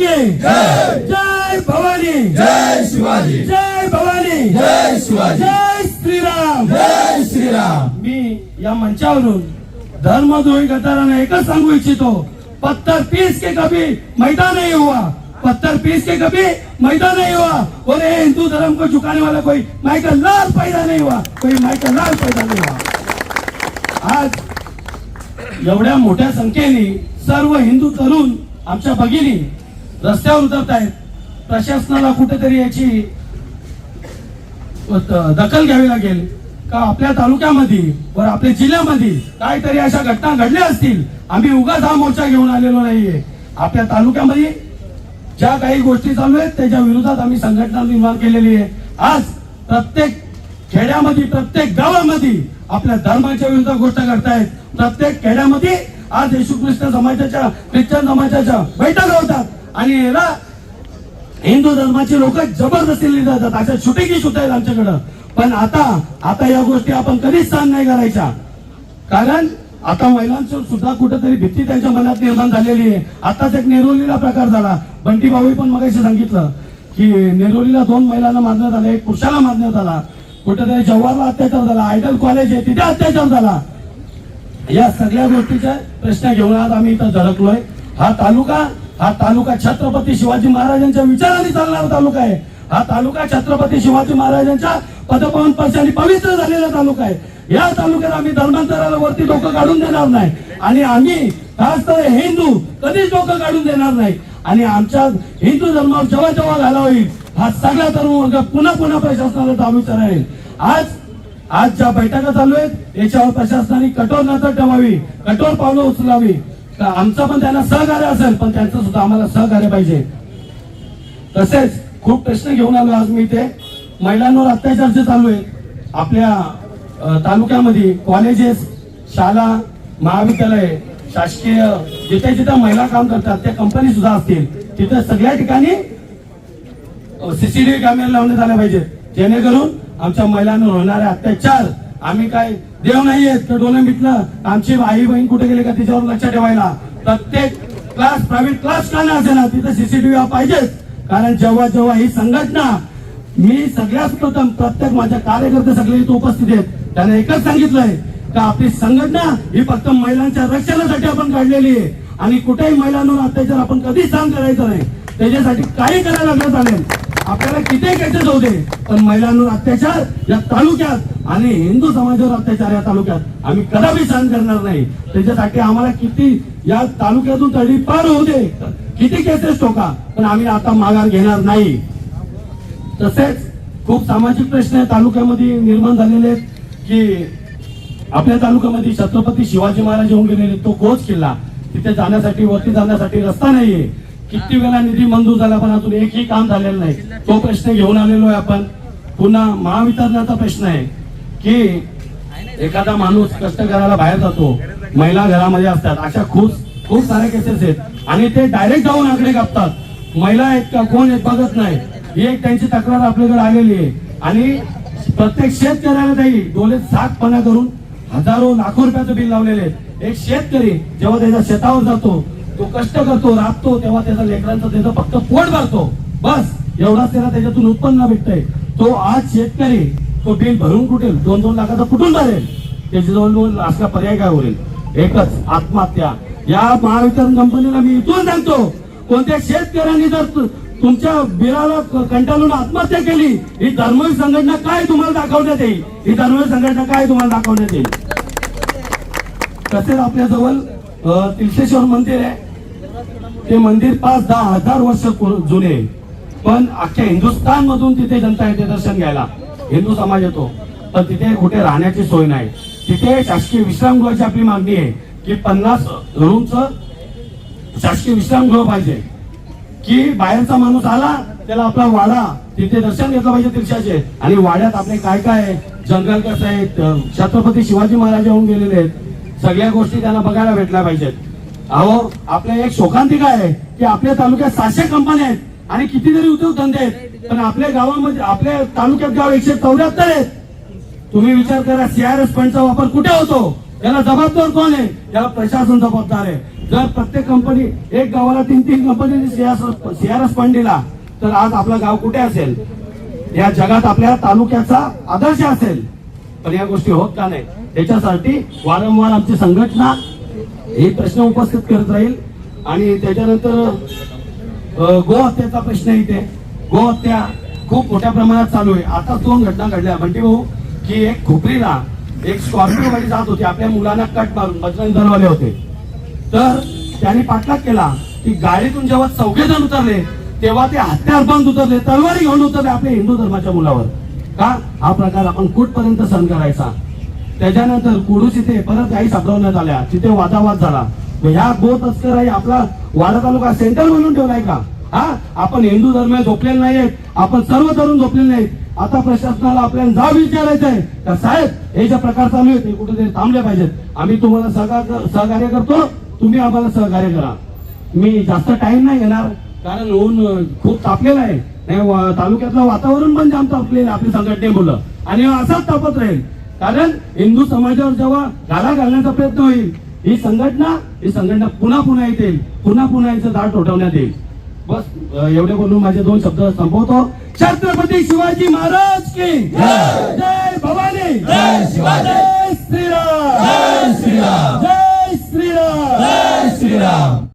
की जय. भवानी. जय शिवाजी. जय भवानी. जय शिवाजी. जय श्रीराम. जय श्रीराम. मी या मंचावरून धर्मद्रोही गटाराने एकच सांगू इच्छितो. पत्थर पीस के कभी मैदान नहीं हुआ. पत्थर पीस के कभी मैदान नहीं हुआ. और ये हिंदू धर्म को झुकाने वाला कोई माइकल लाल पैदा नहीं हुआ. कोई माइकल लाल पैदा नहीं हुआ. आज एवढ्या मोठ्या संख्येने सर्व हिंदू तरुण आमच्या भगिनी रस्त्यावर उतरत आहेत. प्रशासनाला कुठेतरी याची दखल घ्यावी लागेल. का आपल्या तालुक्यामध्ये व आपल्या जिल्ह्यामध्ये काहीतरी अशा घटना घडल्या असतील? आम्ही उगाच हा मोर्चा घेऊन आलेलो नाहीये. आपल्या तालुक्यामध्ये ज्या काही गोष्टी चालू आहेत त्याच्या विरोधात आम्ही संघटना निर्माण केलेली आहे. आज प्रत्येक खेड्यामध्ये प्रत्येक गावामध्ये आपल्या धर्माच्या विरुद्ध गोष्ट करतायत प्रत्येक खेड्यामध्ये आज येशू ख्रिस्त समाजाच्या ख्रिश्चन समाजाच्या बैठका होतात. आणि याला हिंदू धर्माची लोक जबरदस्तीने जातात. अशा छुटेकी सुद्धा आहेत आमच्याकडं. पण आता आता या गोष्टी आपण कधीच सहन नाही करायच्या. कारण आता महिलांचं सुद्धा कुठेतरी भीती त्यांच्या मनात निर्माण झालेली आहे. आताच एक नेरोलीला प्रकार झाला. बंटी भाऊ पण मगाशी सांगितलं की नेरोलीला दोन महिलांना मारण्यात आलं एक पुरुषाला मारण्यात आला. कुठेतरी जव्हारला अत्याचार झाला आयडल कॉलेज आहे तिथे अत्याचार झाला. या सगळ्या गोष्टीचा प्रश्न घेऊन आज आम्ही इथं धडकलोय हा तालुका हा तालुका छत्रपती शिवाजी महाराजांच्या विचाराने चालणारा तालुका आहे. हा तालुका छत्रपती शिवाजी महाराजांच्या पदपवन पक्षाने पवित्र झालेला तालुका आहे. या तालुक्यात आम्ही धर्मांतराला वरती डोकं काढून देणार नाही. आणि आम्ही खास तर हिंदू कधीच डोकं काढून देणार नाही. आणि आमच्या हिंदू धर्मावर जेव्हा जेव्हा घाला होईल हा सगळा तरुण वर्ग पुन्हा पुन्हा प्रशासनाला दाबी राहील आज आज ज्या बैठका चालू आहेत याच्यावर प्रशासनाने कठोर नजर ठेवावी कठोर पावलं उचलावी. आमचं पण त्यांना सहकार्य असेल पण त्यांचं सुद्धा आम्हाला सहकार्य पाहिजे. तसेच खूप प्रश्न घेऊन आलो आज मी इथे. महिलांवर अत्याचार जे चालू आहे आपल्या तालुक्यामध्ये कॉलेजेस शाळा महाविद्यालय शासकीय जिथे जिथे महिला काम करतात त्या कंपनी सुद्धा असतील. तिथे सगळ्या ठिकाणी सीसीटीव्ही कॅमेरे लावण्यात आले पाहिजेत. जेणेकरून आमच्या महिलांवर होणारे अत्याचार आम्ही काय देव नाहीयेत तर डोळे मिटलं. आमची आई बहीण कुठे गेली का तिच्यावर लक्ष ठेवायला? प्रत्येक क्लास प्रायव्हेट क्लास का असे ना तिथे सीसीटीव्ही पाहिजेच. कारण जेव्हा जेव्हा ही संघटना मी सगळ्यात प्रथम प्रत्येक माझ्या कार्यकर्ते सगळे इथे उपस्थित आहेत. त्याने एकच सांगितलंय का आपली संघटना ही फक्त महिलांच्या रक्षणासाठी आपण काढलेली आहे. आणि कुठेही महिलांवर अत्याचार आपण कधी सहन करायचं नाही. त्याच्यासाठी काही करायला लागलं चालेल. आपल्याला किती केसेस होते दे? पण महिलांवर अत्याचार या तालुक्यात आणि हिंदू समाजावर अत्याचार या तालुक्यात आम्ही कदापि सहन करणार नाही. त्याच्यासाठी आम्हाला किती या तालुक्यातून तडी पार होऊ दे. किती केसेस ठोका पण आम्ही आता माघार घेणार नाही. तसेच खूप सामाजिक प्रश्न तालुक्यामध्ये निर्माण झालेले आहेत की आपल्या तालुक्यामध्ये छत्रपती शिवाजी महाराज येऊन गेलेले तो कोच किल्ला तिथे जाण्यासाठी वरती जाण्यासाठी रस्ता नाहीये. किती वेळा निधी मंजूर झाला पण अजून एकही काम झालेलं नाही. तो प्रश्न घेऊन आलेलो आहे आपण. पुन्हा महावितरणाचा प्रश्न आहे की एखादा माणूस कष्ट करायला बाहेर जातो महिला घरामध्ये असतात अशा खूप खूप सारे केसेस आहेत. आणि ते डायरेक्ट जाऊन आकडे कापतात. महिला आहेत का कोण आहेत बघत नाही. ही एक त्यांची तक्रार आपल्याकडे आलेली आहे. आणि प्रत्येक शेतकऱ्याला काही डोले सातपणा करून हजारो लाखो रुपयाचं बिल लावलेले आहेत एक शेतकरी जेव्हा त्याच्या शेतावर जातो तो कष्ट करतो राबतो तेव्हा त्याचा लेकरांचा त्याचं फक्त पोट भरतो. बस एवढाच त्याला त्याच्यातून उत्पन्न भेटतंय. तो आज शेतकरी तो बिल भरून कुठेल? दोन दोन लाखाचा कुठून भरेल? त्याच्याजवळ असला पर्याय काय होईल? एकच आत्महत्या. या महावितरण कंपनीला मी इथून सांगतो कोणत्या शेतकऱ्यांनी जर तुमच्या बिलाला कंटाळून आत्महत्या केली ही धर्मवीर संघटना काय तुम्हाला दाखवण्यात येईल? ही धर्मवीर संघटना काय तुम्हाला दाखवण्यात येईल? तसेच आपल्या जवळ तिलशेश्वर मंदिर आहे. ते मंदिर पाच दहा हजार वर्ष जुने आहे. पण अख्ख्या हिंदुस्थान मधून तिथे जनता येते दर्शन घ्यायला. हिंदू समाज येतो. तर तिथे कुठे राहण्याची सोय नाही. तिथे शासकीय विश्रामगृहाची आपली मागणी आहे की पन्नास रूमचं शासकीय विश्रामगृह पाहिजे. की बाहेरचा माणूस आला त्याला आपला वाडा तिथे दर्शन घेतलं पाहिजे तीर्थाचे आणि वाड्यात आपले काय काय आहे? जंगल कसं आहे छत्रपती शिवाजी महाराज येऊन गेलेले आहेत. सगळ्या गोष्टी त्यांना बघायला भेटल्या पाहिजेत. अहो आपल्या एक शोकांतिका आहे की आपल्या तालुक्यात सातशे कंपन्या आहेत आणि कितीतरी उद्योगधंदे आहेत. पण आपल्या गावामध्ये आपल्या तालुक्यात गाव एकशे चौऱ्याहत्तर आहेत. तुम्ही विचार करा सीआरएस फंडचा वापर कुठे होतो? याला जबाबदार कोण आहे? याला प्रशासन जबाबदार आहे. जर प्रत्येक कंपनी एक गावाला तीन तीन कंपनीने सीआरएस फंड दिला तर आज आपला गाव कुठे असेल? या जगात आपल्या तालुक्याचा आदर्श असेल. पण या गोष्टी होत का नाही? त्याच्यासाठी वारंवार आमची संघटना हे प्रश्न उपस्थित करत राहील आणि त्याच्यानंतर गोहत्याचा प्रश्न इथे. गोहत्या खूप मोठ्या प्रमाणात चालू आहे. आता दोन घटना घडल्या. बंटी भाऊ की एक खोपरीला एक स्कॉर्पिओ गाडी जात होती. आपल्या मुलांना कट मारून बजरंग दलवाले होते. तर त्यांनी पाठलाग केला की गाडीतून जेव्हा चौघे जण उतरले तेव्हा ते हत्यार बंद उतरले तलवारी घेऊन उतरले आपल्या हिंदू धर्माच्या मुलावर. का? हा प्रकार आपण कुठपर्यंत सहन करायचा? त्याच्यानंतर कुडूस इथे परत गाई सापडवण्यात आल्या. तिथे वादावाद झाला. ह्या गो तस्कर आपला वाडा तालुका सेंटर म्हणून ठेवलाय का? हा? आपण हिंदू धर्म झोपलेले नाहीयेत. आपण सर्व तरुण झोपलेले नाहीत आता प्रशासनाला आपल्याला जा विचारायचं आहे. का साहेब हे जे प्रकार चालू आहेत ते कुठेतरी थांबले पाहिजेत. आम्ही तुम्हाला सहकार सहकार्य करतो. तुम्ही आम्हाला सहकार्य करा. मी जास्त टाइम नाही घेणार. कारण ऊन खूप तापलेलं आहे. तालुक्यातलं वातावरण पण जाम तापलेलं आपली संघटने मुलं आणि असाच तापत राहील. कारण हिंदू समाजावर जेव्हा घाला घालण्याचा प्रयत्न होईल ही संघटना ही संघटना पुन्हा पुन्हा येतील पुन्हा पुन्हा याचं दाट उठवण्यात येईल. बस एवढे बोलून माझे दोन शब्द संपवतो. छत्रपती शिवाजी महाराज की जय. भवानी! जय शिवाजी. जय श्रीराम! जय श्रीराम! जय श्रीराम! जय श्रीराम!